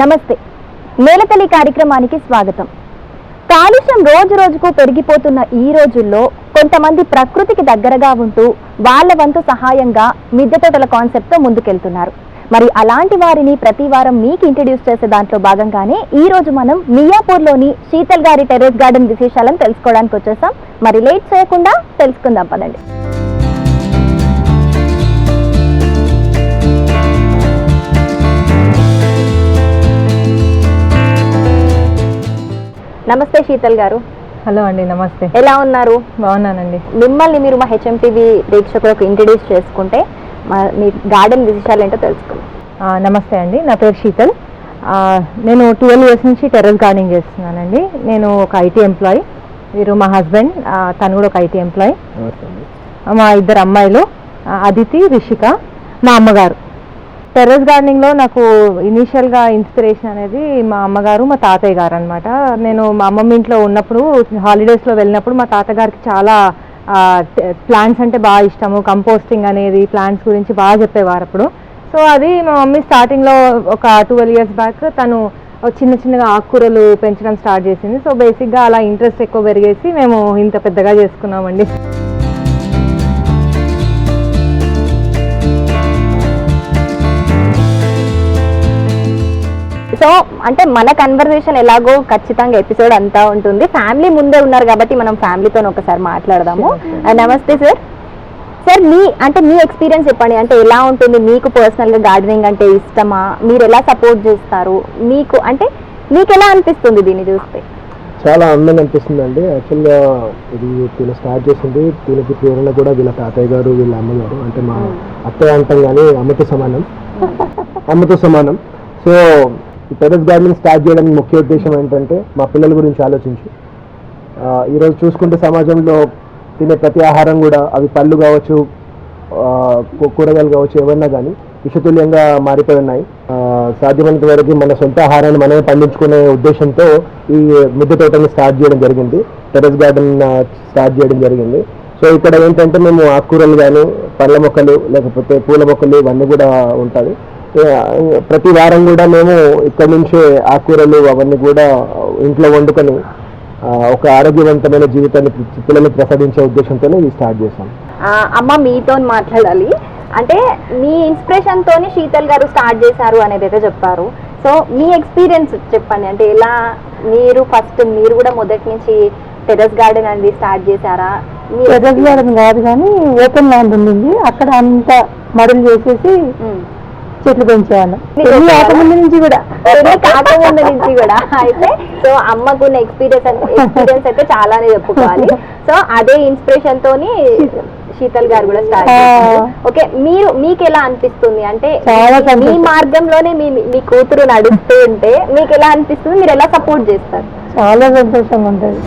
నమస్తే. నేలతల్లి కార్యక్రమానికి స్వాగతం. కాలుష్యం రోజు రోజుకు పెరిగిపోతున్న ఈ రోజుల్లో కొంతమంది ప్రకృతికి దగ్గరగా ఉంటూ వాళ్ళ వంతు సహాయంగా మిద్దె తోటల కాన్సెప్ట్తో ముందుకెళ్తున్నారు. మరి అలాంటి వారిని ప్రతి వారం మీకు ఇంట్రడ్యూస్ చేసే దాంట్లో భాగంగానే ఈ రోజు మనం మియాపూర్లోని శీతల్ గారి టెర్రస్ గార్డెన్ విశేషాలను తెలుసుకోవడానికి వచ్చేసాం. మరి లేట్ చేయకుండా తెలుసుకుందాం పదండి. నమస్తే శీతల్ గారు. హలో అండి నమస్తే. ఎలా ఉన్నారు? బాగున్నానండి. మిమ్మల్ని మీరు మా హెచ్ఎంటీవీ ప్రేక్షకులకు ఇంట్రడ్యూస్ చేసుకుంటే మా- మీ గార్డెన్ విశేషాలు ఏంటో తెలుసుకుందాం. ఆ, నమస్తే అండి నా పేరు శీతల్. ఆ, నేను ట్వెల్వ్ ఇయర్స్ నుంచి టెర్రస్ గార్డెనింగ్ చేస్తున్నానండి. నేను ఒక ఐటీ ఎంప్లాయీ. వీరు మా హస్బెండ్ తను కూడా ఒక ఐటీ ఎంప్లాయీ. మా ఇద్దరు అమ్మాయిలు అదితి రిషిక మా అమ్మగారు. టెర్రస్ గార్డెనింగ్లో నాకు ఇనీషియల్గా ఇన్స్పిరేషన్ అనేది మా అమ్మగారు మా తాతయ్య గారు అనమాట నేను మా అమ్మమ్మ ఇంట్లో ఉన్నప్పుడు హాలిడేస్లో వెళ్ళినప్పుడు మా తాతగారికి చాలా ప్లాంట్స్ అంటే బాగా ఇష్టము. కంపోస్టింగ్ అనేది ప్లాంట్స్ గురించి బాగా చెప్పేవారు అప్పుడు. సో అది మా మమ్మీ స్టార్టింగ్లో ఒక ట్వెల్వ్ ఇయర్స్ బ్యాక్ తను చిన్న చిన్నగా ఆకుకూరలు పెంచడం స్టార్ట్ చేసింది. సో బేసిక్గా అలా ఇంట్రెస్ట్ ఎక్కువ పెరిగేసి మేము ఇంత పెద్దగా చేసుకున్నామండి. సో అంటే మన కన్వర్సేషన్ ఎలాగో ఖచ్చితంగా ఎపిసోడ్ అంతా ఉంటుంది. ఫ్యామిలీ ముందే ఉన్నారు కాబట్టి మనం ఫ్యామిలీతో ఒకసారి మాట్లాడదాము. ఆ, నమస్తే సార్. సార్ మీ అంటే మీ ఎక్స్పీరియన్స్ చెప్పండి. అంటే ఎలా ఉంటుంది? మీకు పర్సనల్గా గార్డెనింగ్ అంటే ఇష్టమా? మీరు ఎలా సపోర్ట్ చేస్తారు? మీకు అంటే మీకు ఎలా అనిపిస్తుంది దీన్ని చూస్తే? చాలా అందంగా అనిపిస్తుందండి. యాక్చువల్గా ఇది తిన స్టార్ట్ చేసింది. దీనికి ప్రేరణ కూడా వీళ్ళ తాతయ్య గారు వీళ్ళ అమ్మగారు అంటే మా అత్తయ్య అంటాం కానీ అమ్మతో సమానం. అమ్మతో సమానం. సో ఈ టెరెస్ గార్డెనింగ్ స్టార్ట్ చేయడానికి ముఖ్య ఉద్దేశం ఏంటంటే మా పిల్లల గురించి ఆలోచించి. ఈరోజు చూసుకుంటే సమాజంలో తినే ప్రతి ఆహారం కూడా అవి పళ్ళు కావచ్చు కూరగాయలు కావచ్చు ఏమన్నా కానీ విషతుల్యంగా మారిపోయి ఉన్నాయి. సాధ్యమైనంత వరకు మన సొంత ఆహారాన్ని మనమే పండించుకునే ఉద్దేశంతో ఈ మిద్దె తోటని స్టార్ట్ చేయడం జరిగింది. టెరెస్ గార్డెన్ స్టార్ట్ చేయడం జరిగింది. సో ఇక్కడ ఏంటంటే మేము ఆకుకూరలు కానీ పళ్ళ మొక్కలు లేకపోతే పూల మొక్కలు ఇవన్నీ కూడా ఉంటాయి. ప్రతి వారం కూడా మేము ఇక్కడ నుంచే ఆకుకూరలు అవన్నీ కూడా ఇంట్లో వండుకొని ఒక ఆరోగ్యవంతమైన జీవితాన్ని పిల్లలకు ప్రసాదించే ఉద్దేశంతోనే ఇది స్టార్ట్ చేశాం. అమ్మ మీతో మాట్లాడాలి. అంటే మీ ఇన్స్పిరేషన్ తోని శీతల్ గారు స్టార్ట్ చేశారు అనేది అయితే చెప్పారు. సో మీ ఎక్స్పీరియన్స్ చెప్పండి. అంటే ఎలా మీరు ఫస్ట్ మీరు కూడా మొదటి నుంచి టెర్రస్ గార్డెన్ అనేది స్టార్ట్ చేశారా? మీ టెర్రస్ గార్డెన్ కాదు కానీ ఓపెన్ ల్యాండ్ ఉండింది. అక్కడ అంతా మడులు చేసేసి. చెట్లు పెంచేవాళ్ళం మీరు పెళ్ళి చెప్పారా? కాకముందు నుంచి కూడా. పెళ్ళి కాకముందు నుంచి కూడా. అయితే సో అమ్మకున్న ఎక్స్పీరియన్స్ ఎక్స్పీరియన్స్ అయితే చాలానే చెప్పుకోవాలి. సో అదే ఇన్స్పిరేషన్ తోని శీతల్ గారు కూడా స్టార్ట్ ఓకే మీరు మీకు ఎలా అనిపిస్తుంది? అంటే మీ. మార్గంలోనే మీ మీ కూతురు నడుస్తూ ఉంటే మీకు ఎలా అనిపిస్తుంది? మీరు ఎలా సపోర్ట్ చేస్తారు? చాలా సంతోషంగా ఉంటుంది.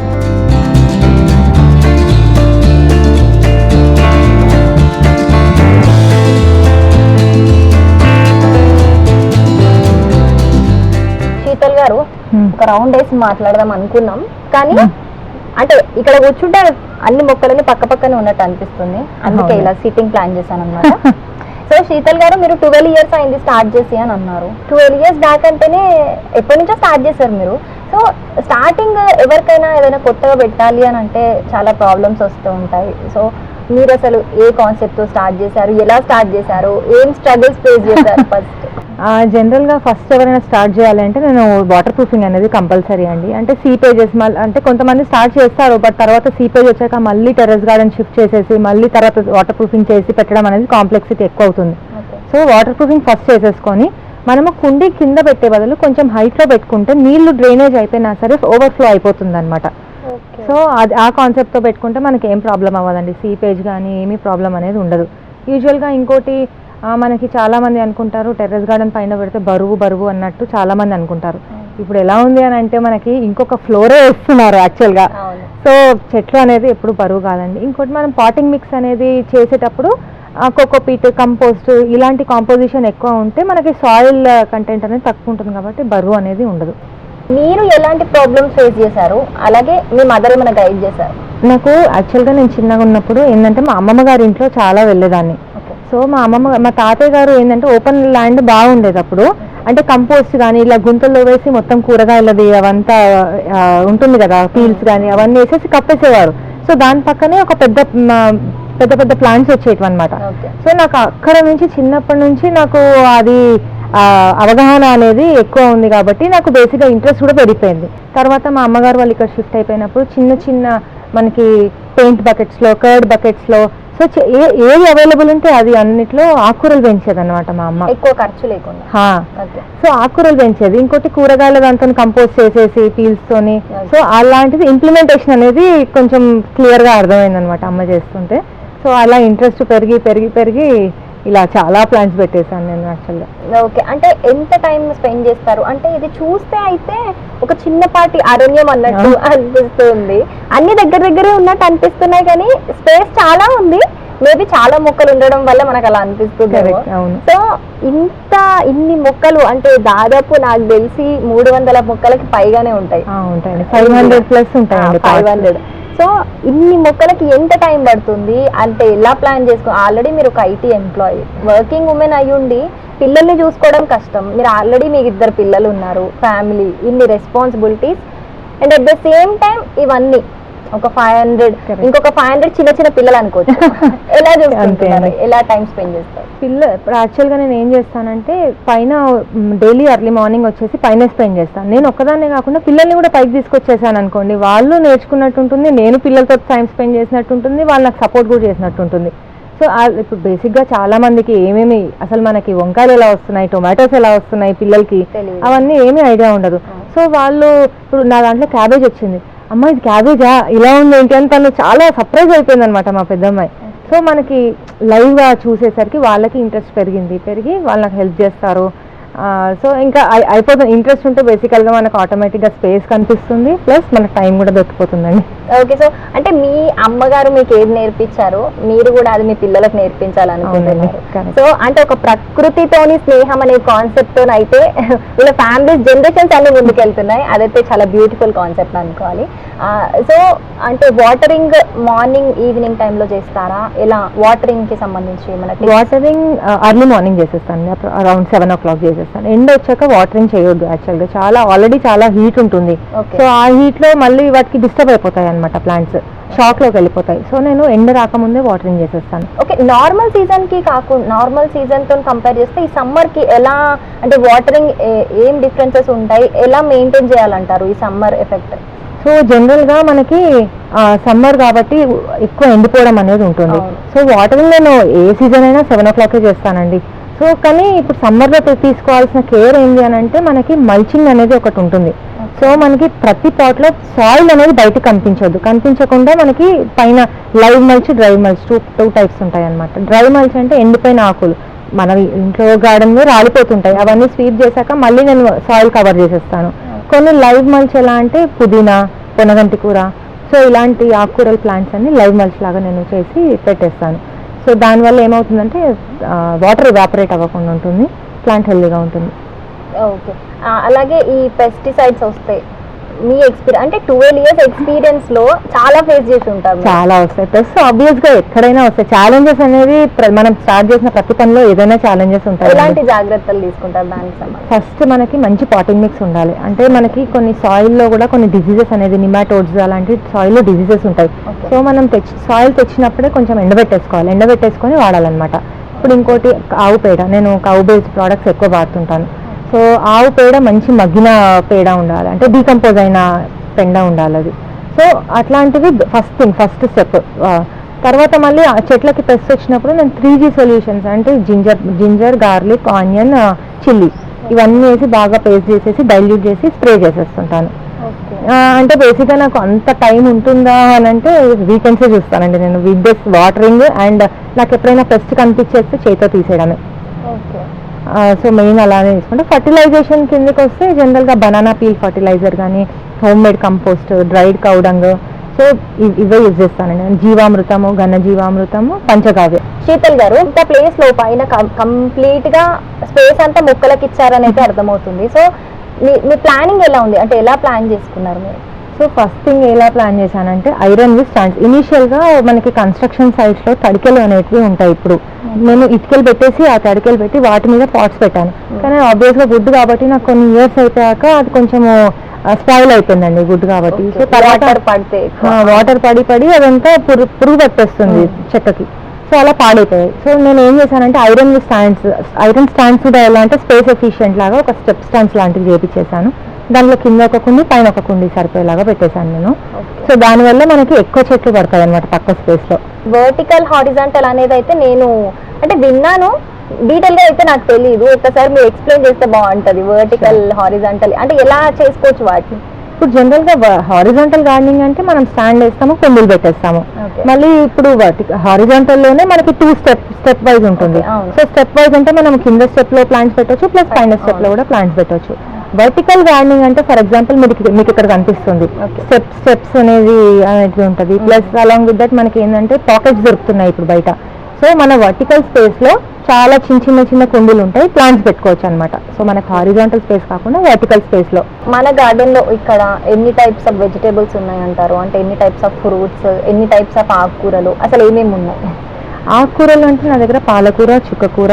శీతల్ గారు ఒక రౌండ్ వేసి మాట్లాడదాం అనుకున్నాం. కానీ అంటే ఇక్కడ కూర్చుంటే అన్ని మొక్కలని పక్క పక్కనే ఉన్నట్టు అనిపిస్తుంది. అందుకే. ఇలా సిట్టింగ్ ప్లాన్ చేశాను అనమాట సో శీతల్ గారు మీరు ట్వెల్వ్ ఇయర్స్ అయింది స్టార్ట్ చేసి అని అన్నారు. ట్వెల్వ్ ఇయర్స్ బ్యాక్ అంటేనే ఎప్పటి నుంచో స్టార్ట్ చేశారు మీరు. సో స్టార్టింగ్ ఎవరికైనా ఏదైనా కొత్తగా పెట్టాలి అని అంటే చాలా ప్రాబ్లమ్స్ వస్తూ ఉంటాయి. సో మీరు అసలు ఏ కాన్సెప్ట్తో స్టార్ట్ చేశారు? ఎలా స్టార్ట్ చేశారు? ఏం స్ట్రగుల్స్ ఫేస్ చేశారు ఫస్ట్ జనరల్గా ఫస్ట్ ఎవరైనా స్టార్ట్ చేయాలంటే నేను వాటర్ ప్రూఫింగ్ అనేది కంపల్సరీ అండి. అంటే సీపేజెస్ మళ్ళీ అంటే కొంతమంది స్టార్ట్ చేస్తారు బట్ తర్వాత సీపేజ్ వచ్చాక మళ్ళీ టెర్రస్ గార్డెన్ షిఫ్ట్ చేసేసి మళ్ళీ తర్వాత వాటర్ ప్రూఫింగ్ చేసి పెట్టడం అనేది కాంప్లెక్సిటీ ఎక్కువ అవుతుంది సో వాటర్ ప్రూఫింగ్ ఫస్ట్ చేసేసుకొని మనము కుండీ కింద పెట్టే బదులు కొంచెం హైట్లో పెట్టుకుంటే నీళ్ళు డ్రైనేజ్ అయిపోయినా సరే ఓవర్ఫ్లో అయిపోతుంది అనమాట సో అది ఆ కాన్సెప్ట్తో పెట్టుకుంటే మనకి ఏం ప్రాబ్లం అవ్వదండి సీపేజ్ కానీ ఏమీ ప్రాబ్లం అనేది ఉండదు. యూజువల్గా ఇంకోటి మనకి చాలా మంది అనుకుంటారు టెర్రస్ గార్డెన్ పైన పెడితే బరువు బరువు అన్నట్టు చాలా మంది అనుకుంటారు. ఇప్పుడు ఎలా ఉంది అని అంటే మనకి ఇంకొక ఫ్లోరే వేస్తున్నారు యాక్చువల్గా. సో చెట్లు అనేది ఎప్పుడు బరువు కాదండి. ఇంకోటి మనం పాటింగ్ మిక్స్ అనేది చేసేటప్పుడు కోకోపీట్ కంపోస్ట్ ఇలాంటి కాంపోజిషన్ ఎక్కువ ఉంటే మనకి సాయిల్ కంటెంట్ అనేది తక్కువ ఉంటుంది కాబట్టి బరువు అనేది ఉండదు. మీరు ఎలాంటి ప్రాబ్లమ్స్ ఫేస్ చేశారు? అలాగే మీ మదర్ ఏమైనా గైడ్ చేశారు? నాకు యాక్చువల్గా నేను చిన్నగా ఉన్నప్పుడు ఏంటంటే మా అమ్మమ్మ గారి ఇంట్లో చాలా వెళ్ళేదాన్ని. సో మా అమ్మమ్మ మా తాతయ్య గారు ఏంటంటే ఓపెన్ ల్యాండ్ బాగుండేది అప్పుడు. అంటే కంపోస్ట్ కానీ ఇలా గుంతల్లో వేసి మొత్తం కూరగాయలది అవంతా ఉంటుంది కదా పీల్స్ కానీ అవన్నీ వేసేసి కప్పేసేవారు. సో దాని పక్కనే ఒక పెద్ద పెద్ద పెద్ద ప్లాంట్స్ వచ్చేటివి అనమాట సో నాకు అక్కడ నుంచి చిన్నప్పటి నుంచి నాకు అది అవగాహన అనేది ఎక్కువ ఉంది కాబట్టి నాకు బేసిక్గా ఇంట్రెస్ట్ కూడా పెరిగిపోయింది. తర్వాత మా అమ్మగారు వాళ్ళు ఇక్కడ షిఫ్ట్ అయిపోయినప్పుడు చిన్న చిన్న మనకి పెయింట్ బకెట్స్లో కర్డ్ బకెట్స్లో సో ఏది అవైలబుల్ ఉంటే అది అన్నిట్లో ఆకుకూరలు పెంచేది అనమాట మా అమ్మ. ఎక్కువ ఖర్చు లేకుండా. సో ఆకుకూరలు పెంచేది. ఇంకోటి కూరగాయల దాంతో కంపోస్ట్ చేసేసి పీల్స్ తోని. సో అలాంటిది ఇంప్లిమెంటేషన్ అనేది కొంచెం క్లియర్గా అర్థమైంది అనమాట అమ్మ చేస్తుంటే. సో అలా ఇంట్రెస్ట్ పెరిగి పెరిగి పెరిగి ఇలా చాలా ప్లాంట్స్ పెట్టేశాను నేను యాక్చువల్గా ఓకే అంటే ఎంత టైం స్పెండ్ చేస్తారు? అంటే ఇది చూస్తే అయితే ఒక చిన్నపాటి అరణ్యం అన్నట్టు అనిపిస్తుంది. అన్ని దగ్గర దగ్గరే ఉన్నట్టు అనిపిస్తున్నాయి కానీ స్పేస్ చాలా ఉంది. మేబీ చాలా మొక్కలు ఉండడం వల్ల మనకు అలా అనిపిస్తుంది. సో ఇంత ఇన్ని మొక్కలు అంటే దాదాపు నాకు తెలిసి మూడు వందల మొక్కలకి పైగానే ఉంటాయి. ఉంటాయండి. ఫైవ్ హండ్రెడ్ ప్లస్ ఉంటాయండి ఫైవ్. హండ్రెడ్ సో ఇన్ని మొక్కలకి ఎంత టైం పడుతుంది? అంటే ఎలా ప్లాన్ చేసుకో? ఆల్రెడీ మీరు ఒక ఐటీ ఎంప్లాయీ. వర్కింగ్ ఉమెన్ అయి ఉండి పిల్లల్ని చూసుకోవడం కష్టం. మీరు ఆల్రెడీ మీకు ఇద్దరు పిల్లలు ఉన్నారు. ఫ్యామిలీ ఇన్ని responsibilities. And at the same time ఇవన్నీ ఒక ఫైవ్ హండ్రెడ్. ఇంకొక ఫైవ్ హండ్రెడ్ చిన్న చిన్న పిల్లలు అనుకోవచ్చు. ఎలా చూసుకుంటున్నారు. ఎలా టైం స్పెండ్ చేస్తారు? పిల్ల ఇప్పుడు యాక్చువల్గా నేను ఏం చేస్తానంటే పైన డైలీ ఎర్లీ మార్నింగ్ వచ్చేసి పైన స్పెండ్ చేస్తాను. నేను ఒక్కదాన్నే కాకుండా పిల్లల్ని కూడా పైకి తీసుకొచ్చేసాను అనుకోండి. వాళ్ళు నేర్చుకున్నట్టు ఉంటుంది నేను పిల్లలతో టైం స్పెండ్ చేసినట్టు ఉంటుంది వాళ్ళు నాకు సపోర్ట్ కూడా చేసినట్టు ఉంటుంది. సో ఇప్పుడు బేసిక్గా చాలా మందికి ఏమేమి అసలు మనకి వంకాయలు ఎలా వస్తున్నాయి టొమాటోస్ ఎలా వస్తున్నాయి పిల్లలకి. అవన్నీ ఏమీ ఐడియా ఉండదు. సో వాళ్ళు ఇప్పుడు నా దాంట్లో క్యాబేజ్ వచ్చింది. అమ్మ ఇది క్యాబేజా? ఇలా ఉంది ఏంటి అని తను చాలా సర్ప్రైజ్ అయిపోయింది అనమాట మా పెద్దమ్మాయి. సో మనకి లైవ్గా చూసేసరికి వాళ్ళకి ఇంట్రెస్ట్ పెరిగింది. పెరిగి వాళ్ళకి హెల్ప్ చేస్తారు. సో ఇంకా అయి- అయిపోతుంది ఇంట్రెస్ట్ ఉంటే బేసికల్గా మనకు ఆటోమేటిక్గా స్పేస్ కనిపిస్తుంది. ప్లస్ మనకు టైం కూడా దొరికిపోతుందండి. ఓకే సో అంటే మీ అమ్మగారు మీకు ఏది నేర్పించారో? మీరు కూడా అది మీ పిల్లలకు నేర్పించాలనుకుంటున్నారు. సో అంటే ఒక ప్రకృతితోని స్నేహం అనే కాన్సెప్ట్తో అయితే వీళ్ళ ఫ్యామిలీస్ జనరేషన్స్ అన్ని ముందుకెళ్తున్నాయి. అదైతే చాలా బ్యూటిఫుల్ కాన్సెప్ట్ అనుకోవాలి. సో అంటే వాటరింగ్ మార్నింగ్ ఈవినింగ్ టైంలో చేస్తారా? ఎలా? వాటరింగ్కి సంబంధించి మన వాటరింగ్ అర్లీ మార్నింగ్ చేసేస్తాను. అరౌండ్ సెవెన్ ఓ క్లాక్ చేసేస్తాను. ఎండ్ వచ్చాక వాటరింగ్ చేయొద్దు యాక్చువల్గా చాలా ఆల్రెడీ చాలా హీట్ ఉంటుంది. సో ఆ హీట్లో మళ్ళీ వాటికి డిస్టర్బ్ అయిపోతాయి అనమాట ప్లాంట్స్ షాక్లోకి వెళ్ళిపోతాయి. సో నేను ఎండ రాకముందే వాటరింగ్ చేసేస్తాను. ఓకే నార్మల్ సీజన్కి కాకుండా నార్మల్ సీజన్తో కంపేర్ చేస్తే ఈ సమ్మర్కి ఎలా అంటే వాటరింగ్ ఏం డిఫరెన్సెస్ ఉంటాయి? ఎలా మెయింటైన్ చేయాలంటారు ఈ సమ్మర్ ఎఫెక్ట్ సో జనరల్గా మనకి సమ్మర్ కాబట్టి ఎక్కువ ఎండిపోవడం అనేది ఉంటుంది. సో వాటరింగ్ నేను ఏ సీజన్ అయినా సెవెన్ ఓ క్లాకే చేస్తానండి. సో కానీ ఇప్పుడు సమ్మర్లో తీసుకోవాల్సిన కేర్ ఏంటి అని అంటే మనకి మల్చింగ్ అనేది ఒకటి ఉంటుంది. సో మనకి ప్రతి పాట్లో సాయిల్ అనేది బయటకు కనిపించదు కనిపించకుండా మనకి పైన live mulch dry mulch two two types ఉంటాయి అనమాట డ్రై మల్చ్ అంటే ఎండిపోయిన ఆకులు. మన ఇంట్లో గార్డెన్లో రాలిపోతుంటాయి. అవన్నీ స్వీప్ చేశాక మళ్ళీ నేను సాయిల్ కవర్ చేసేస్తాను. కొన్ని లైవ్ మల్చ్ ఎలా అంటే పుదీనా పొనగంటి కూర. సో ఇలాంటి ఆకుకూరల ప్లాంట్స్ అన్ని లైవ్ మల్చ్ లాగా నేను చేసి పెట్టేస్తాను. సో దానివల్ల ఏమవుతుందంటే వాటర్ ఎవాపరేట్ అవ్వకుండా ఉంటుంది ప్లాంట్ హెల్దీగా ఉంటుంది. ఓకే. అలాగే ఈ పెస్టిసైడ్స్ వస్తాయి మీ ఎక్స్పీరియన్స్ అంటే ట్వెల్వ్ ఇయర్స్ ఎక్స్పీరియన్స్లో చాలా ఫేస్ చేసి ఉంటారు. చాలా వస్తాయి. ప్లస్ ఆబ్వియస్గా ఎక్కడైనా వస్తాయి. ఛాలెంజెస్ అనేది మనం స్టార్ట్ చేసిన ప్రతి పనిలో ఏదైనా ఛాలెంజెస్ ఉంటాయి ఎలాంటి జాగ్రత్తలు తీసుకుంటారు దానికి ఫస్ట్ మనకి మంచి పాటింగ్ మిక్స్ ఉండాలి. అంటే మనకి కొన్ని సాయిల్లో కూడా కొన్ని డిసీజెస్ అనేది నిమాటోడ్స్ అలాంటి సాయిల్లో డిసీజెస్ ఉంటాయి. సో మనం తెచ్చి సాయిల్ తెచ్చినప్పుడే కొంచెం ఎండబెట్టేసుకోవాలి. ఎండబెట్టేసుకొని వాడాలన్నమాట. ఇప్పుడు ఇంకోటి ఆవు పేడ. నేను కౌ బేస్డ్ ప్రోడక్ట్స్ ఎక్కువ వాడుతుంటాను. సో ఆవు పేడ మంచి మగ్గిన పేడ ఉండాలి. అంటే డీకంపోజ్ అయిన పెండ ఉండాలి అది. సో అట్లాంటివి ఫస్ట్ థింగ్ ఫస్ట్ స్టెప్. తర్వాత మళ్ళీ ఆ చెట్లకి పెస్ట్ వచ్చినప్పుడు నేను త్రీ జీ సొల్యూషన్స్ అంటే ginger ginger garlic onion chilli ఇవన్నీ వేసి బాగా పేస్ట్ చేసేసి డైల్యూట్ చేసి స్ప్రే చేసేస్తుంటాను. అంటే బేసిక్గా నాకు అంత టైం ఉంటుందా అని అంటే వీకెండ్సే చూస్తానండి నేను. వీక్ డేస్ వాటరింగ్ అండ్ నాకు ఎప్పుడైనా పెస్ట్ కనిపించేస్తే చేతితో తీసేయడమే. ఓకే. సో మెయిన్ అలానే తీసుకుంటే ఫర్టిలైజేషన్ కిందకి వస్తే జనరల్గా బనానా పీల్ ఫర్టిలైజర్ కానీ home made compost dried cow dung so ఇవే యూజ్ చేస్తాను నేను. జీవామృతము ఘన జీవామృతము పంచగావ్య శీతల్ గారు ఇంత ప్లేస్లో పైన కంప్లీట్గా స్పేస్ అంతా మొక్కలకి ఇచ్చారని అయితే అర్థమవుతుంది. సో మీ మీ ప్లానింగ్ ఎలా ఉంది? అంటే ఎలా ప్లాన్ చేసుకున్నారు మీరు? సో ఫస్ట్ థింగ్ ఎలా ప్లాన్ చేశానంటే ఐరన్ వి స్టాండ్స్ ఇనీషియల్గా మనకి కన్స్ట్రక్షన్ సైట్స్లో తడికెలు అనేటివి ఉంటాయి ఇప్పుడు. నేను ఇటుకలు పెట్టేసి ఆ తడికెలు పెట్టి వాటి మీద పాట్స్ పెట్టాను. కానీ ఆబ్వియస్గా వుడ్ కాబట్టి నాకు కొన్ని ఇయర్స్ అయిపోయాక అది కొంచెము స్పాయిల్ అయిపోయిందండి వుడ్ కాబట్టి. సో తర్వాత వాటర్ పడితే. వాటర్ పడి పడి అదంతా పురుగు పురుగు పట్టేస్తుంది చెక్కకి. సో అలా పాడైపోయాయి. సో నేను ఏం చేశానంటే ఐరన్ స్టాండ్స్ ఐరన్ స్టాండ్స్ కూడా ఎలా అంటే స్పేస్ ఎఫిషియెంట్ లాగా ఒక స్టెప్ స్టాండ్స్ లాంటివి చేపించేసాను దాంట్లో కింద ఒక కుండి పైన ఒక కుండి సరిపోయేలాగా పెట్టేశాను నేను. సో దానివల్ల మనకి ఎక్కువ చెట్లు పడతాయి అనమాట తక్కువ స్పేస్లో. వర్టికల్ హారిజాంటల్ అనేది అయితే నేను అంటే విన్నాను. డీటెయిల్గా అయితే నాకు తెలియదు ఒకసారి మీరు ఎక్స్ప్లెయిన్ చేస్తే బాగుంటది. వర్టికల్ హారిజాంటల్ అంటే ఎలా చేసుకోవచ్చు వాటిని? ఇప్పుడు జనరల్గా హారిజాంటల్ గార్డెనింగ్ అంటే మనం స్టాండ్ వేస్తాము కుండీలు పెట్టేస్తాము. మళ్ళీ ఇప్పుడు హారిజాంటల్లోనే మనకి టూ స్టెప్ స్టెప్ వైజ్ ఉంటుంది. సో స్టెప్ వైజ్ అంటే మనం కింద స్టెప్లో ప్లాంట్స్ పెట్టొచ్చు ప్లస్ పైన స్టెప్లో. కూడా ప్లాంట్స్ పెట్టొచ్చు. వర్టికల్ గార్డెనింగ్ అంటే ఫర్ ఎగ్జాంపుల్ మీకు మీకు ఇక్కడ కనిపిస్తుంది. Okay. స్టెప్ స్టెప్స్ అనేది అనేది ఉంటుంది. ప్లస్ అలాంగ్ విత్ దట్ మనకి ఏంటంటే పాకెట్స్ దొరుకుతున్నాయి ఇప్పుడు బయట. సో మన వర్టికల్ స్పేస్లో చాలా చిన్న చిన్న చిన్న కుండీలు ఉంటాయి. ప్లాంట్స్ పెట్టుకోవచ్చు అనమాట సో మనకి హారిజాంటల్ స్పేస్ కాకుండా వర్టికల్ స్పేస్లో. మన గార్డెన్లో ఇక్కడ ఎన్ని టైప్స్ ఆఫ్ వెజిటేబుల్స్ ఉన్నాయంటారు? అంటే ఎన్ని టైప్స్ ఆఫ్ ఫ్రూట్స్ ఎన్ని టైప్స్ ఆఫ్ ఆకుకూరలు? అసలు ఏమేమి ఉన్నాయి? ఆకుకూరలు అంటే నా దగ్గర పాలకూర చుక్కకూర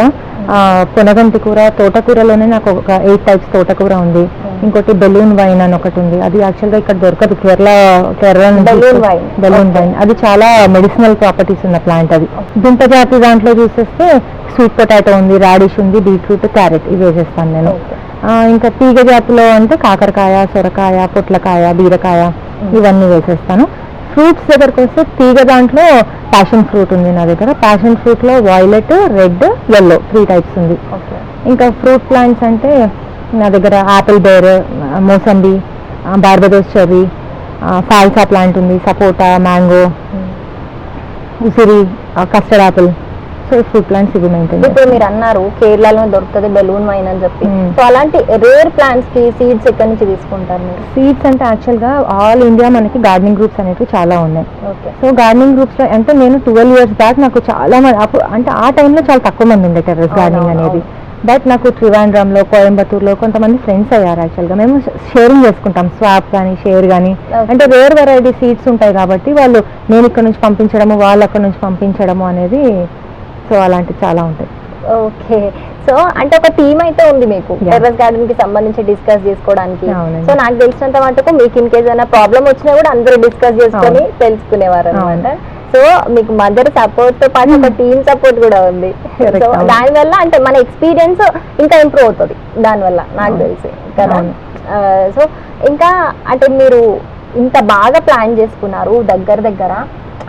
పొనగంటి కూర తోటకూరలోనే నాకు ఒక ఎయిట్ టైప్స్ తోటకూర ఉంది. ఇంకోటి బెలూన్ వైన్ అని ఒకటి ఉంది. అది యాక్చువల్గా ఇక్కడ దొరకదు. కేరళ కేరళ. బెలూన్. వైన్. అది చాలా మెడిసినల్ ప్రాపర్టీస్ ఉన్న ప్లాంట్ అది. దుంప జాతి దాంట్లో చూసేస్తే స్వీట్ పొటాటో ఉంది రాడిష్ ఉంది బీట్రూట్ క్యారెట్ ఇవి వేసేస్తాను నేను. ఇంకా తీగ జాతిలో అంటే కాకరకాయ సొరకాయ పొట్లకాయ బీరకాయ ఇవన్నీ వేసేస్తాను. ఫ్రూట్స్ దగ్గరకు వస్తే తీగ దాంట్లో ప్యాషన్ ఫ్రూట్ ఉంది నా దగ్గర. Passion ఫ్రూట్లో violet red yellow three types ఉంది. ఓకే ఇంకా ఫ్రూట్ ప్లాంట్స్ అంటే నా దగ్గర apple ber mosambi Barbados cherry ఫాల్సా plant ఉంది సపోటా మ్యాంగో ఉసిరి custard apple so fruit plants ఇవి మెయింటైన్ ఇప్పుడు మీరు అన్నారు కేరళలో దొరుకుతుంది బెలూన్ వైన్ అని చెప్పి. సో అలాంటి రేర్ ప్లాంట్స్కి సీడ్స్ ఎక్కడి నుంచి తీసుకుంటారు మీరు? సీడ్స్ అంటే యాక్చువల్గా ఆల్ ఇండియా మనకి గార్డెనింగ్ గ్రూప్స్ అనేవి చాలా ఉన్నాయి. ఓకే. సో గార్డెనింగ్ గ్రూప్స్లో అంటే నేను ట్వెల్వ్ ఇయర్స్ బ్యాక్ నాకు చాలా మంది అప్పుడు అంటే ఆ టైంలో చాలా తక్కువ మంది ఉండే టెర్రస్ గార్డెనింగ్ అనేది. బట్ నాకు త్రివాండ్రంలో కోయంబత్తూర్లో కొంతమంది ఫ్రెండ్స్ అయ్యారు యాక్చువల్గా మేము షేరింగ్ చేసుకుంటాం స్వాప్ కానీ షేర్ కానీ. అంటే రేర్ వెరైటీ సీడ్స్ ఉంటాయి కాబట్టి వాళ్ళు నేను ఇక్కడ నుంచి పంపించడము వాళ్ళు అక్కడ నుంచి పంపించడము అనేది సో అలాంటివి చాలా ఉంటాయి ఓకే సో అంటే ఒక టీమ్ అయితే ఉంది మీకు. టెర్రస్ గార్డెన్కి సంబంధించి డిస్కస్ చేసుకోవడానికి. సో నాకు తెలిసినంత మటుకు మీకు ఇన్ కేస్ ఏదైనా ప్రాబ్లం వచ్చినా కూడా అందరూ డిస్కస్ చేసుకొని. తెలుసుకునేవారు అనమాట. సో మీకు మదర్ సపోర్ట్తో పాటు ఒక టీమ్ సపోర్ట్ కూడా ఉంది సో. దానివల్ల అంటే మన ఎక్స్పీరియన్స్ ఇంకా ఇంప్రూవ్ అవుతుంది దానివల్ల నాకు. తెలిసి కదా. సో ఇంకా అంటే మీరు ఇంత బాగా ప్లాన్ చేసుకున్నారు దగ్గర దగ్గర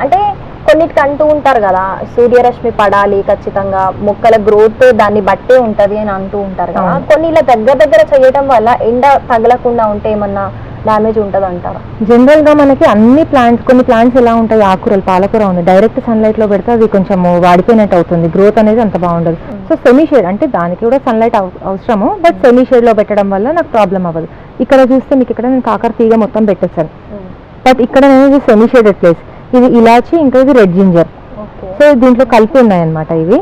అంటే కొన్నిటికి అంటూ ఉంటారు కదా సూర్యరశ్మి పడాలి ఖచ్చితంగా మొక్కల గ్రోత్ దాన్ని బట్టే ఉంటది అని అంటూ ఉంటారు కదా. కొన్ని ఇలా దగ్గర దగ్గర చేయడం వల్ల ఎండ తగలకుండా ఉంటే ఏమన్నా డామేజ్ ఉంటది అంటారా? జనరల్గా మనకి అన్ని ప్లాంట్స్ కొన్ని ప్లాంట్స్ ఎలా ఉంటాయి? ఆకుకూరలు పాలకూర ఉంది డైరెక్ట్ సన్లైట్లో పెడితే అది కొంచెం వాడిపోయినట్టు అవుతుంది. గ్రోత్ అనేది అంత బాగుండదు. సో సెమీ షేడ్ అంటే దానికి కూడా సన్లైట్ అవసరము. బట్ సెమీ షేడ్లో పెట్టడం వల్ల నాకు ప్రాబ్లం అవ్వదు. ఇక్కడ చూస్తే మీకు ఇక్కడ నేను కాకర తీగ మొత్తం పెట్టేస్తాను బట్ ఇక్కడ నేను సెమీ షేడెడ్ ప్లేస్ ఇది ఇలాచి ఇంకా ఇది రెడ్ జింజర్. సో దీంట్లో కలిపి ఉన్నాయన్నమాట ఇవి.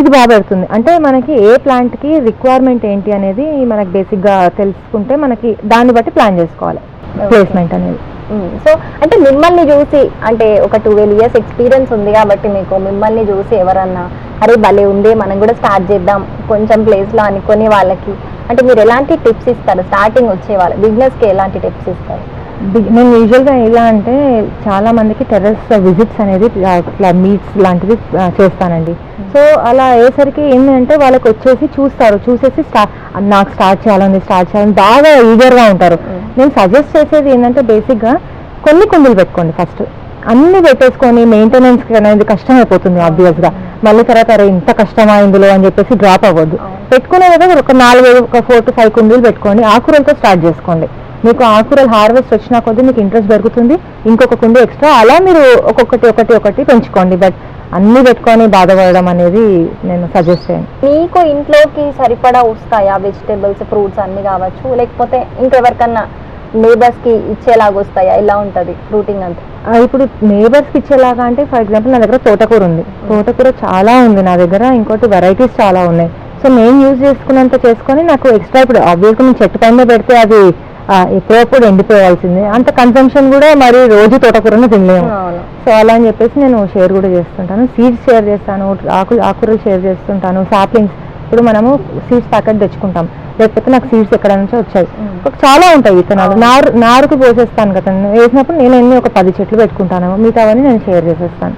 ఇది బాగా పెడుతుంది. అంటే మనకి ఏ ప్లాంట్కి రిక్వైర్మెంట్ ఏంటి అనేది మనకి బేసిక్గా తెలుసుకుంటే మనకి దాన్ని బట్టి ప్లాన్ చేసుకోవాలి. ప్లేస్మెంట్ అనేది. సో అంటే మిమ్మల్ని చూసి అంటే ఒక ట్వెల్వ్ ఇయర్స్ ఎక్స్పీరియన్స్ ఉంది కాబట్టి మీకు మిమ్మల్ని చూసి ఎవరన్నా అరే భలే ఉంది మనం కూడా స్టార్ట్ చేద్దాం కొంచెం ప్లేస్లో అనుకునే వాళ్ళకి. అంటే మీరు ఎలాంటి టిప్స్ ఇస్తారు? స్టార్టింగ్ వచ్చే వాళ్ళు బిజినెస్కి ఎలాంటి టిప్స్ ఇస్తారు? నేను యూజువల్గా ఎలా అంటే చాలా మందికి టెర్రస్ విజిట్స్ అనేది ఇట్లా మీట్స్ లాంటివి చేస్తానండి. సో అలా అయ్యేసరికి ఏంటంటే వాళ్ళకి వచ్చేసి చూస్తారు. చూసేసి స్టార్ట్ నాకు స్టార్ట్ చేయాలని స్టార్ట్ చేయాలని బాగా ఈగర్గా ఉంటారు. Mm. నేను సజెస్ట్ చేసేది ఏంటంటే బేసిక్గా కొన్ని కుండీలు పెట్టుకోండి ఫస్ట్ అన్ని పెట్టేసుకొని మెయింటెనెన్స్ అనేది కష్టం అయిపోతుంది ఆబ్వియస్గా మళ్ళీ తర్వాత అరే ఇంత కష్టమా ఇందులో అని చెప్పేసి డ్రాప్ అవ్వద్దు. పెట్టుకునే విధంగా ఒక నాలుగు ఒక ఫోర్ టు ఫైవ్ కుండీలు పెట్టుకోండి ఆకుకూరలతో స్టార్ట్ చేసుకోండి. మీకు ఆకుకూరలు హార్వెస్ట్ వచ్చినా కొద్దీ మీకు ఇంట్రెస్ట్ పెరుగుతుంది ఇంకొక కుండీ ఎక్స్ట్రా అలా మీరు ఒక్కొక్కటి ఒకటి ఒకటి పెంచుకోండి. బట్ అన్ని పెట్టుకొని బాధపడడం అనేది నేను సజెస్ట్ చేయను. మీకు ఇంట్లోకి సరిపడా వస్తాయా? వెజిటేబుల్స్ ఫ్రూట్స్ అన్ని కావచ్చు? లేకపోతే ఇంకెవరికన్నా నేబర్స్కి ఇచ్చేలాగా వస్తాయా? ఇలా ఉంటది ఫ్రూటింగ్ అంతా? ఇప్పుడు నేబర్స్కి ఇచ్చేలాగా అంటే ఫర్ ఎగ్జాంపుల్ నా దగ్గర తోటకూర ఉంది. తోటకూర చాలా ఉంది నా దగ్గర. ఇంకోటి వెరైటీస్ చాలా ఉన్నాయి. సో నేను యూజ్ చేసుకున్నంత చేసుకొని నాకు ఎక్స్ట్రా ఇప్పుడు ఆబ్వియస్గా నేను చెట్టు పైన పెడితే అది ఎప్పుడప్పుడు ఎండిపోవాల్సిందే. అంత కన్సంప్షన్ కూడా మరి రోజు తోటకూరను తినలేము. సో అలా అని చెప్పేసి నేను షేర్ కూడా చేస్తుంటాను. సీడ్స్ షేర్ చేస్తాను ఆకు ఆకుకూరలు షేర్ చేస్తుంటాను సాప్లింగ్స్ ఇప్పుడు మనము సీడ్స్ ప్యాకెట్ తెచ్చుకుంటాం. లేకపోతే నాకు సీడ్స్ ఎక్కడ నుంచో వచ్చాయి. ఒక చాలా ఉంటాయి విత్తనాలు. నారు నారుకు పోసేస్తాను కదా. వేసినప్పుడు నేను ఎన్ని ఒక పది చెట్లు పెట్టుకుంటాను మిగతావన్నీ నేను షేర్ చేసేస్తాను.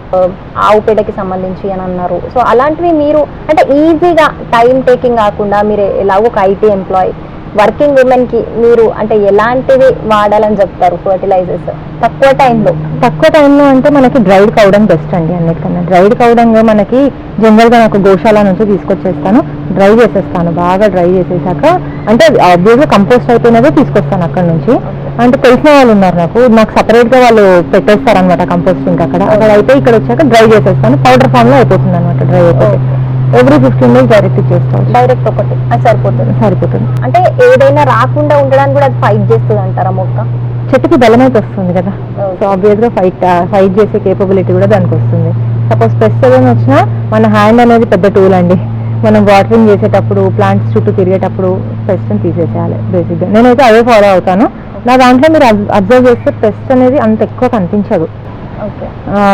ఆవు పేడకి సంబంధించి అని అన్నారు. సో అలాంటివి మీరు అంటే ఈజీగా టైం టేకింగ్ కాకుండా మీరు ఎలాగో ఒక ఐటీ ఎంప్లాయ్ వర్కింగ్ ఉమెన్కి మీరు అంటే ఎలాంటివి వాడాలని చెప్తారు ఫర్టిలైజర్స్ తక్కువ టైంలో. తక్కువ టైంలో అంటే మనకి డ్రైడ్ కౌడంగ్ బెస్ట్ అండి అన్నిటికన్నా. డ్రైడ్ కౌడంగ్ మనకి జనరల్గా నాకు గోశాల నుంచి తీసుకొచ్చేస్తాను. డ్రై చేసేస్తాను. బాగా డ్రై చేసేసాక అంటే ఆబ్వియస్గా కంపోస్ట్ అయిపోయినదే తీసుకొస్తాను అక్కడ నుంచి. అంటే తెలిసిన వాళ్ళు ఉన్నారు నాకు. నాకు సపరేట్గా వాళ్ళు పెట్టేస్తారు అనమాట కంపోస్టింగ్ అక్కడ. అక్కడ అయితే ఇక్కడ వచ్చాక డ్రై చేసేస్తాను. పౌడర్ ఫామ్లో అయిపోతుంది అనమాట డ్రై అయిపోతే. ఎవ్రీ ఫిఫ్టీన్ డేస్ డైరెక్ట్ ఇచ్చేస్తాను డైరెక్ట్ ఒకటి. అది సరిపోతుంది. సరిపోతుంది. అంటే ఏదైనా రాకుండా ఉండడానికి కూడా అది ఫైట్ చేస్తుంది అంటారా మొక్క? చెట్టుకి బలం అయితే వస్తుంది కదా. సో ఆబ్వియస్గా ఫైట్ ఫైట్ చేసే కేపబిలిటీ కూడా దానికి వస్తుంది. సపోజ్ పెస్ట్ ఏదైనా వచ్చినా మన హ్యాండ్ అనేది పెద్ద టూల్ అండి. మనం వాటరింగ్ చేసేటప్పుడు ప్లాంట్స్ చుట్టూ తిరిగేటప్పుడు పెస్ట్ తీసేసేయాలి బేసిక్గా నేనైతే అదే ఫాలో అవుతాను. నా దాంట్లో మీరు అబ్జర్వ్ చేస్తే పెస్ట్ అనేది అంత ఎక్కువ కనిపించదు.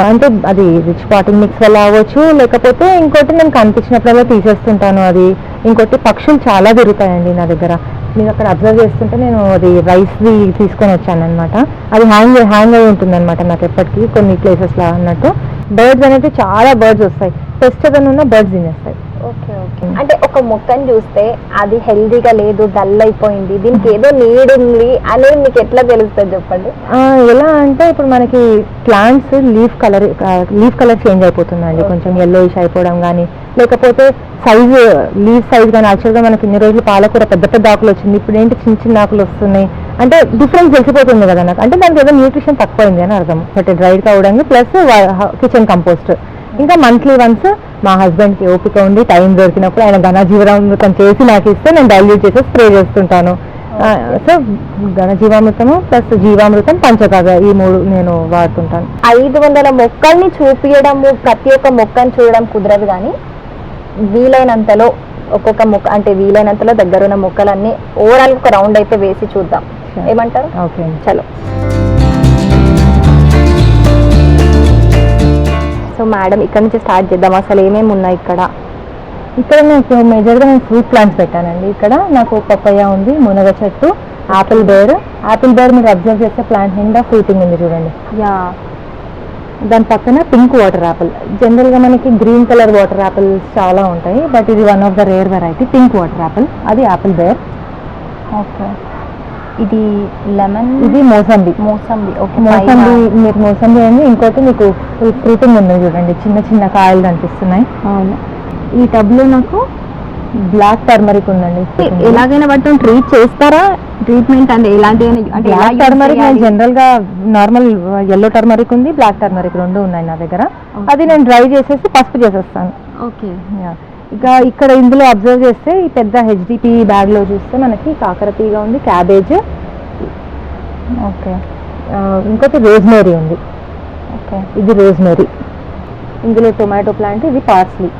అంటే అది రిచ్ పాటింగ్ మిక్స్ వల్ల అవ్వచ్చు లేకపోతే ఇంకోటి నేను కనిపించినప్పుడల్లా తీసేస్తుంటాను అది. ఇంకోటి పక్షులు చాలా తిరుగుతాయండి నా దగ్గర. నేను అక్కడ అబ్జర్వ్ చేస్తుంటే నేను అది రైస్ది తీసుకొని వచ్చాను అనమాట అది హ్యాంగ్ హ్యాంగ్ అయి ఉంటుంది అనమాట నాకు ఎప్పటికీ కొన్ని ప్లేసెస్లో అన్నట్టు. బర్డ్స్ అనేవి చాలా బర్డ్స్ వస్తాయి. పెస్ట్ ఏదైనా ఉన్న బర్డ్స్ తినేస్తాయి. అంటే ఒక మొక్కని చూస్తే అది హెల్దీగా లేదు డల్ అయిపోయింది దీనికి ఏదో నీడ్ ఉంది అనేది మీకు ఎట్లా తెలుస్తుంది చెప్పండి? ఎలా అంటే ఇప్పుడు మనకి plants leaf colour leaf colour change అయిపోతుందండి. కొంచెం ఎల్లోయిష్ అయిపోవడం కానీ లేకపోతే సైజు లీఫ్ సైజ్ కానీ యాక్చువల్గా మనకి ఇన్ని రోజులు పాలకూర పెద్ద పెద్ద ఆకులు వచ్చింది ఇప్పుడు ఏంటి చిన్న చిన్న ఆకులు వస్తున్నాయి? అంటే డిఫరెన్స్ తెలిసిపోతుంది కదా నాకు. అంటే దానికి ఏదో న్యూట్రిషన్ తక్కువైంది అని అర్థం. బట్ డ్రైడ్ కావడానికి ప్లస్ కిచెన్ కంపోస్ట్ ఇంకా మంత్లీ వన్స్ మా హస్బెండ్కి ఓపిక ఉండి టైం దొరికినప్పుడు ఆయన ఘనజీవనామృతం చేసి నాకు ఇస్తే నేను డైల్యూట్ చేసి స్ప్రే చేస్తుంటాను. సో ఘనజీవామృతము ప్లస్ జీవామృతం పంచకావ్య ఈ మూడు నేను వాడుతుంటాను. ఐదు వందల మొక్కల్ని చూపించడము ప్రతి ఒక్క మొక్కని చూడడం కుదరదు కానీ వీలైనంతలో ఒక్కొక్క మొక్క అంటే వీలైనంతలో దగ్గరున్న మొక్కలన్నీ ఓవరాల్ ఒక రౌండ్ అయితే వేసి చూద్దాం. ఏమంటారు? ఓకే చలో. సో మేడం ఇక్కడ నుంచి స్టార్ట్ చేద్దాం. అసలు ఏమేమి ఉన్నాయి ఇక్కడ? ఇక్కడ నాకు మేజర్గా నేను ఫ్రూట్ ప్లాంట్స్ పెట్టానండి. ఇక్కడ నాకు పప్పయ్య ఉంది మునగ చెట్టు ఆపిల్ బేర్ ఆపిల్ బేర్ మీరు అబ్జర్వ్ చేస్తే ప్లాంట్ నిండా ఫ్రూటింగ్ ఉంది చూడండి. యా. దాని పక్కన పింక్ వాటర్ యాపిల్ జనరల్గా మనకి గ్రీన్ కలర్ వాటర్ యాపిల్స్ చాలా ఉంటాయి బట్ ఇది one of the rare variety pink water apple అది యాపిల్ బేర్ ఓకే ఇది లెమన్ ఇది మోసంబి. మోసంబి ఓకే మోసంబి మీరు మోసంబి అని ఇంకోటి మీకు ఫ్రూటింగ్ ఉంది చూడండి. చిన్న చిన్న కాయలు కనిపిస్తున్నాయి. అవును. ఈ టబ్లో నాకు బ్లాక్ టర్మరిక్ ఉందండి. ఎలాగైనా వాటిని ట్రీట్ చేస్తారా? ట్రీట్మెంట్ అంటే ఎలాంటి అంటే బ్లాక్ టర్మరిక్ నేను? జనరల్గా నార్మల్ ఎల్లో టర్మరిక్ ఉంది బ్లాక్ టర్మరిక్ రెండు ఉన్నాయి నా దగ్గర. అది నేను డ్రై చేసేసి పసుపు చేసేస్తాను. ఓకే. ఇక ఇక్కడ ఇందులో అబ్జర్వ్ చేస్తే ఈ పెద్ద హెచ్డిపి బ్యాగ్లో చూస్తే మనకి కాకరతీగ ఉంది క్యాబేజ్ ఓకే ఇంకోటి రోజ్మేరీ ఉంది. ఓకే ఇది రోజ్మేరీ ఇందులో టొమాటో ప్లాంట్ ఇది పార్స్లీ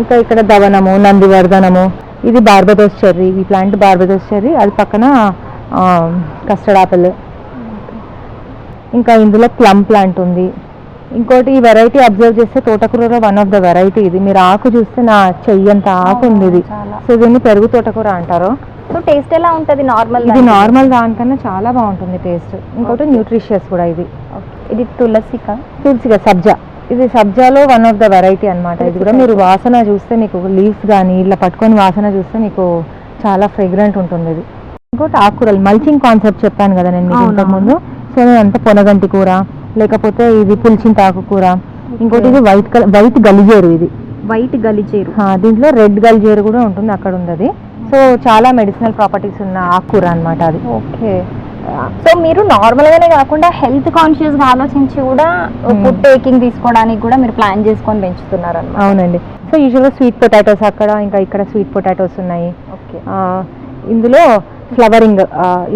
ఇంకా ఇక్కడ దవనము నందివర్ధనము ఇది బార్బదోస్ చెర్రీ ఈ ప్లాంట్ బార్బదోస్ చెర్రీ అది పక్కన కస్టర్డ్ ఆపిల్ ఇంకా ఇందులో ప్లమ్ ప్లాంట్ ఉంది. ఇంకోటి ఈ వెరైటీ అబ్జర్వ్ చేస్తే తోటకూరలో వన్ ఆఫ్ ద వెరైటీ ఇది. మీరు ఆకు చూస్తే నా చెయ్యంత ఆకు ఉంది ఇది. సో దీన్ని పెరుగు తోటకూర అంటారు. సో టేస్ట్ ఎలా ఉంటది నార్మల్ ఇది నార్మల్ దానికన్నా చాలా బాగుంటుంది టేస్ట్ ఇంకోటి న్యూట్రిషియస్ కూడా ఇది. ఇది తులసిక తులసిగా సబ్జా. ఇది సబ్జాలో వన్ ఆఫ్ ద వెరైటీ అన్నమాట. ఇది కూడా మీరు వాసన చూస్తే మీకు లీవ్స్ కానీ ఇలా పట్టుకొని వాసన చూస్తే మీకు చాలా ఫ్రేగ్రెంట్ ఉంటుంది ఇది. ఇంకోటి ఆకుకూరలు. మల్చింగ్ కాన్సెప్ట్ చెప్పాను కదా నేను మీకు అవును, ఇంతకు ముందు సో అంతా పొనగంటి కూర లేకపోతే ఇది పులిచింత ఆకుకూర ఇంకోటి ఇది వైట్ కలర్ వైట్ గలిజేరు ఇది. వైట్ గలిచేరు ఆ, దీంట్లో రెడ్ గలిజేరు కూడా ఉంటుంది అక్కడ ఉంది అది సో చాలా మెడిసినల్ ప్రాపర్టీస్ ఉన్న ఆకుకూర అన్నమాట అది. ఓకే. సో మీరు నార్మల్ గానే కాకుండా హెల్త్ కాన్షియస్గా ఆలోచించి కూడా. ఫుడ్ టేకింగ్ తీసుకోవడానికి కూడా మీరు ప్లాన్ చేసుకొని పెంచుతున్నారు అనమాట అవునండి. సో యూజువల్గా స్వీట్ పొటాటోస్ అక్కడ ఇంకా ఇక్కడ స్వీట్ పొటాటోస్ ఉన్నాయి. ఓకే. ఇందులో ఫ్లవరింగ్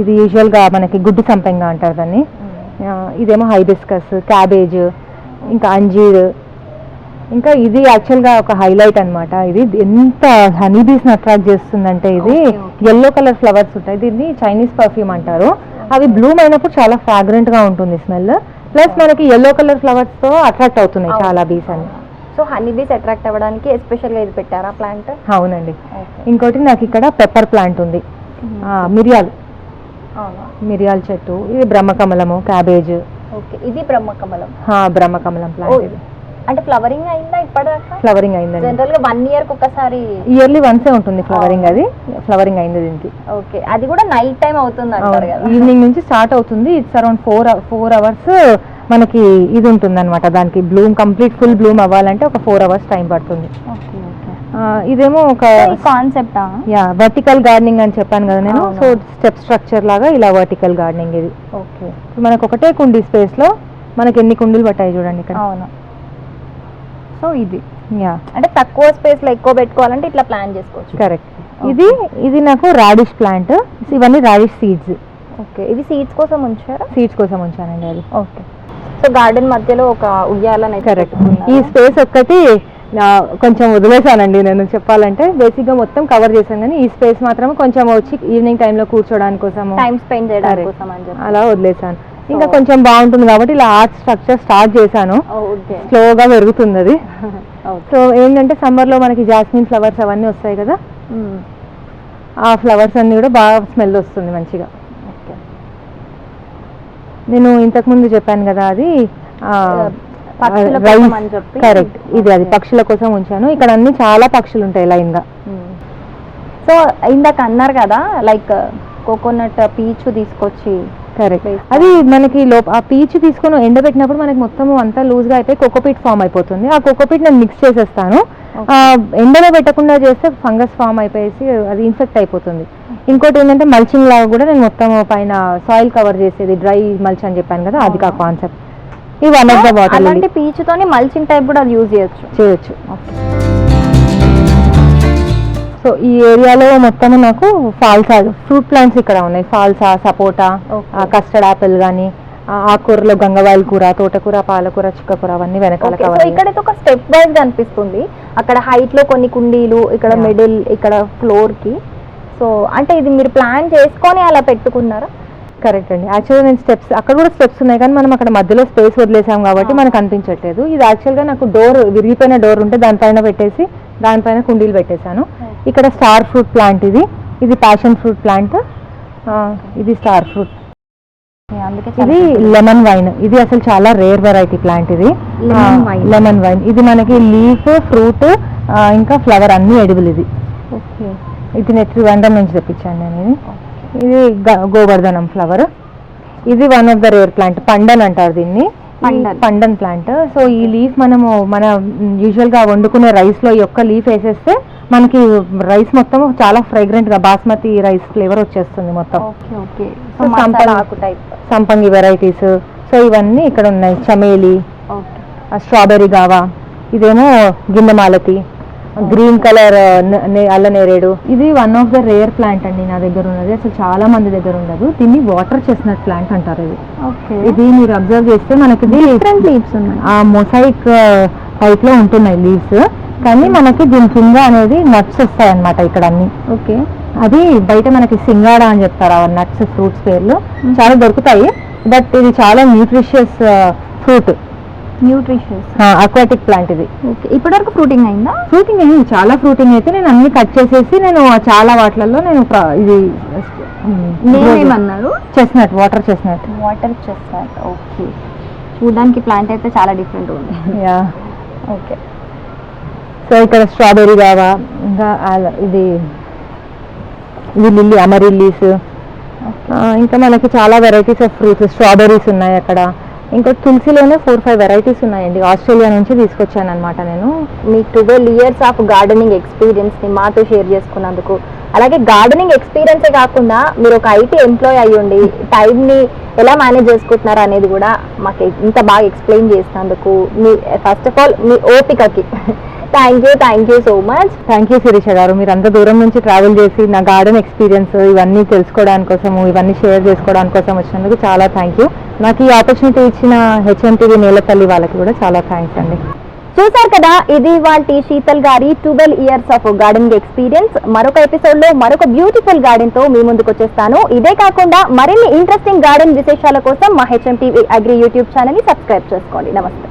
ఇది యూజువల్గా మనకి గుడ్డి సంపెంగ అంటారు దాన్ని. ఇదేమో హైబిస్కస్ క్యాబేజ్ ఇంకా అంజీర్. ఇంకా ఇది యాక్చువల్గా ఒక హైలైట్ అన్నమాట. ఇది ఎంత హనీ బీస్ని అట్రాక్ట్ చేస్తుందంటే ఇది. ఎల్లో కలర్ ఫ్లవర్స్ ఉంటాయి. దీన్ని చైనీస్ పర్ఫ్యూమ్ అంటారు. అవి బ్లూమ్ అయినప్పుడు చాలా ఫ్రాగ్రెంట్గా ఉంటుంది స్మెల్ ప్లస్ మనకి ఎల్లో కలర్ ఫ్లవర్స్తో అట్రాక్ట్ అవుతున్నాయి చాలా బీస్ అని. సో హనీ బీస్ అట్రాక్ట్ అవ్వడానికి ఎస్పెషల్గా ఇది పెట్టారా ప్లాంట్ అవునండి. ఇంకోటి నాకు ఇక్కడ పెప్పర్ ప్లాంట్ ఉంది. మిరియాలు. మిరియాల చెట్టు ఇది బ్రహ్మకమలము క్యాబేజ్. ఓకే ఇది బ్రహ్మకమలం. బ్రహ్మకమలం ప్లాంట్ ఇది. అంటే ఫ్లవరింగ్ అయిందా ఇప్పటిదాకా? ఫ్లవరింగ్ అయిందండి. జనరల్గా వన్ ఇయర్ ఒకసారి ఇయర్లీ వన్సే ఉంటుంది ఫ్లవరింగ్ అది. ఫ్లవరింగ్ అయింది దీనికి. ఓకే అది కూడా నైట్ టైం అవుతుంది అంటారు కదా. ఈవినింగ్ నుంచి స్టార్ట్ అవుతుంది. It's around four four hours మనకి ఇది ఉంటుంది అనమాట దానికి బ్లూమ్ కంప్లీట్ ఫుల్ బ్లూమ్ అవ్వాలంటే ఒక ఫోర్ అవర్స్ టైం పడుతుంది. ఓకే. ఇదేమో ఒక కాన్సెప్టా యా వర్టికల్ గార్డెనింగ్ అని చెప్పాను కదా నేను. సో స్టెప్ స్ట్రక్చర్ లాగా ఇలా వర్టికల్ గార్డెనింగ్ ఇది. ఓకే. మనకు ఒకటే కుండీ స్పేస్లో మనకి ఎన్ని కుండీలు పట్టాయి చూడండి ఇక్కడ. అవును. సో ఇది. యా. అంటే తక్కువ స్పేస్లో ఎక్కువ పెట్టుకోవాలంటే ఇట్లా ప్లాన్ చేసుకోవచ్చు. కరెక్ట్ ఇది ఇది నాకు రాడిష్ ప్లాంట్ ఇవన్నీ రాడిష్ సీడ్స్ ఓకే. ఇవి సీడ్స్ కోసం ఉంచారా? సీడ్స్ కోసం ఉంచానండి అది. ఓకే. సో గార్డెన్ మధ్యలో ఒక ఉయ్యాలని కరెక్ట్ ఈ స్పేస్ ఒక్కటి కొంచెం వదిలేసానండి నేను చెప్పాలంటే. బేసిక్గా మొత్తం కవర్ చేశాను కానీ ఈ స్పేస్ మాత్రం కొంచెం వచ్చి ఈవినింగ్ టైంలో కూర్చోడానికి కోసము. టైం స్పెండ్ చేయడానికి Correct. కోసం అని చెప్పి. అలా వదిలేసాను ఇంకా కొంచెం బాగుంటుంది కాబట్టి ఇలా ఆర్ట్ స్ట్రక్చర్ స్టార్ట్ చేశాను. స్లోగా పెరుగుతుంది అది సో ఏంటంటే సమ్మర్లో మనకి జాస్మిన్ ఫ్లవర్స్ అవన్నీ వస్తాయి కదా? ఆ ఫ్లవర్స్ అన్ని కూడా బాగా స్మెల్ వస్తుంది మంచిగా. నేను ఇంతకు ముందు చెప్పాను కదా అది కరెక్ట్. ఇది అది. పక్షుల కోసం ఉంచాను. ఇక్కడ అన్ని చాలా పక్షులు ఉంటాయి లైన్గా సో ఇందాక అన్నారు కదా లైక్ కోకోనట్ పీచు తీసుకొచ్చి కరెక్ట్ అది మనకి లోప ఆ పీచ్ తీసుకొని ఎండబెట్టినప్పుడు మనకి మొత్తం అంతా లూజ్గా అయిపోయి కోకోపీట్ ఫామ్ అయిపోతుంది. ఆ కోకోపీట్ నేను మిక్స్ చేసేస్తాను. ఆ, ఎండలో పెట్టకుండా చేస్తే ఫంగస్ ఫామ్ అయిపోయేసి అది ఇన్ఫెక్ట్ అయిపోతుంది. ఇంకోటి ఏంటంటే మల్చింగ్ లాగా కూడా నేను మొత్తం పైన సాయిల్ కవర్ చేసేది డ్రై మల్చ్ అని చెప్పాను కదా అది కా కాన్సెప్ట్ ఈ వన్ ఆఫ్ ద బాటిల్ అలాంటి పీచుతోని మల్చింగ్ టైప్ కూడా అది యూజ్ చేయొచ్చు. చేయొచ్చు. సో ఈ ఏరియాలో మొత్తం నాకు ఫాల్సా ఫ్రూట్ ప్లాంట్స్ ఇక్కడ ఉన్నాయి. ఫాల్సా సపోటా. కస్టర్డ్ ఆపిల్ కానీ ఆకుకూరలో గంగవాయిల కూర తోటకూర పాలకూర చిక్కకూర అవన్నీ వెనకాల కవర్ ఇక్కడైతే ఒక స్టెప్ వైజ్ అనిపిస్తుంది అక్కడ హైట్లో కొన్ని కుండీలు ఇక్కడ. మిడిల్ ఇక్కడ ఫ్లోర్కి. సో అంటే ఇది మీరు ప్లాన్ చేసుకొని అలా పెట్టుకున్నారా? కరెక్ట్ అండి. యాక్చువల్గా నేను స్టెప్స్ అక్కడ కూడా స్టెప్స్ ఉన్నాయి కానీ మనం అక్కడ మధ్యలో స్పేస్ వదిలేసాం కాబట్టి. మనకు అనిపించట్లేదు. ఇది యాక్చువల్గా నాకు డోర్ విరిగిపోయిన డోర్ ఉంటే దానిపైన పెట్టేసి దానిపైన కుండీలు పెట్టేశాను. ఇక్కడ స్టార్ ఫ్రూట్ ప్లాంట్ ఇది. ఇది ప్యాషన్ ఫ్రూట్ ప్లాంట్ ఇది స్టార్ ఫ్రూట్ ఇది లెమన్ వైన్ ఇది అసలు చాలా రేర్ వెరైటీ ప్లాంట్ ఇది. లెమన్ వైన్ ఇది మనకి లీఫ్ ఫ్రూట్ ఇంకా ఫ్లవర్ అన్ని ఎడిబుల్ ఇది. ఓకే ఇది నెట్ వండర్ నుంచి తెప్పించాను నేను ఇది. ఇది గోవర్ధనం ఫ్లవర్ ఇది one of the rare plant pandan అంటారు దీన్ని. పండన్. ప్లాంట్ సో ఈ లీఫ్ మనము మన యూజువల్గా వండుకునే రైస్లో ఈ ఒక్క లీఫ్ వేసేస్తే మనకి రైస్ మొత్తం చాలా ఫ్రేగ్రెంట్గా బాస్మతి రైస్ ఫ్లేవర్ వచ్చేస్తుంది మొత్తం. సంపంగి- వెరైటీస్ సో ఇవన్నీ ఇక్కడ ఉన్నాయి. చమేలి ఓకే. స్ట్రాబెర్రీ గావా ఇదేమో గిన్నెమాలతి గ్రీన్ కలర్ అల్ల నేరేడు. ఇది one of the rare plant అండి నా దగ్గర ఉన్నది. అసలు చాలా మంది దగ్గర ఉండదు. దీన్ని వాటర్ చెస్నట్ ప్లాంట్ అంటారు ఇది. ఓకే. ఇది మీరు అబ్జర్వ్ చేస్తే మనకి డిఫరెంట్ లీవ్స్ ఉన్నాయి. ఆ మొసైక్ టైప్లో ఉంటున్నాయి లీవ్స్ కానీ మనకి దీని కింద అనేది నట్స్ వస్తాయి అన్నమాట ఇక్కడ అన్ని. ఓకే. అది బయట మనకి సింగాడా అని చెప్తారు. ఆ నట్స్ ఫ్రూట్స్ పేర్లు. చాలా దొరుకుతాయి. బట్ ఇది చాలా nutritious fruit nutritious aquatic plant ఇది. ఓకే ఇప్పటివరకు ఫ్రూటింగ్ అయిందా? ఫ్రూటింగ్ అయింది. చాలా ఫ్రూటింగ్ అయితే నేను అన్ని కట్ చేసేసి నేను చాలా వాటిలలో నేను ఇది నేమ్ ఏమన్నారు? Chestnut water chestnut water chestnut okay చూడడానికి ప్లాంట్ అయితే చాలా డిఫరెంట్ ఉంది. యా ఓకే సో ఇక్కడ స్ట్రాబెర్రీ కావా ఇంకా ఇది ఇది లిల్లీ అమరిల్లీస్ ఇంకా మనకి చాలా వెరైటీస్ ఆఫ్ ఫ్రూట్స్ స్ట్రాబెర్రీస్ ఉన్నాయి అక్కడ. ఇంకా తులసిలోనే ఫోర్ ఫైవ్ వెరైటీస్ ఉన్నాయండి. ఆస్ట్రేలియా నుంచి తీసుకొచ్చాను అనమాట నేను. మీ ట్వెల్వ్ ఇయర్స్ ఆఫ్ గార్డెనింగ్ ఎక్స్పీరియన్స్ని మాతో షేర్ చేసుకున్నందుకు. అలాగే గార్డెనింగ్ ఎక్స్పీరియన్సే కాకుండా మీరు ఒక ఐటీ ఎంప్లాయ్ అయ్యుండి టైంని ఎలా మేనేజ్ చేసుకుంటున్నారు అనేది కూడా మాకు ఇంత బాగా ఎక్స్ప్లెయిన్ చేసినందుకు మీ ఫస్ట్ ఆఫ్ ఆల్ మీ ఓపికకి. Thank you thank you so much thank you Sirisha garu. మీరు అంత దూరం నుంచి ట్రావెల్ చేసి నా గార్డెన్ ఎక్స్పీరియన్స్ ఇవన్నీ తెలుసుకోవడానికి కోసము ఇవన్నీ షేర్ చేసుకోవడానికి కోసం వచ్చినందుకు చాలా థ్యాంక్ యూ నాకు ఈ ఆపర్చునిటీ ఇచ్చిన హెచ్ఎంటీవీ నేలపల్లి వాళ్ళకి కూడా చాలా థ్యాంక్స్ అండి. చూసారు కదా ఇది వాళ్ళ శీతల్ గారి twelve years of gardening experience మరొక ఎపిసోడ్లో మరొక బ్యూటిఫుల్ గార్డెన్తో మీ ముందుకు వచ్చేస్తాను. ఇదే కాకుండా మరిన్ని ఇంట్రెస్టింగ్ గార్డెన్ విశేషాల కోసం మా హెచ్ఎం టీవీ అగ్రి యూట్యూబ్ ఛానల్ని సబ్స్క్రైబ్ చేసుకోండి. నమస్తే.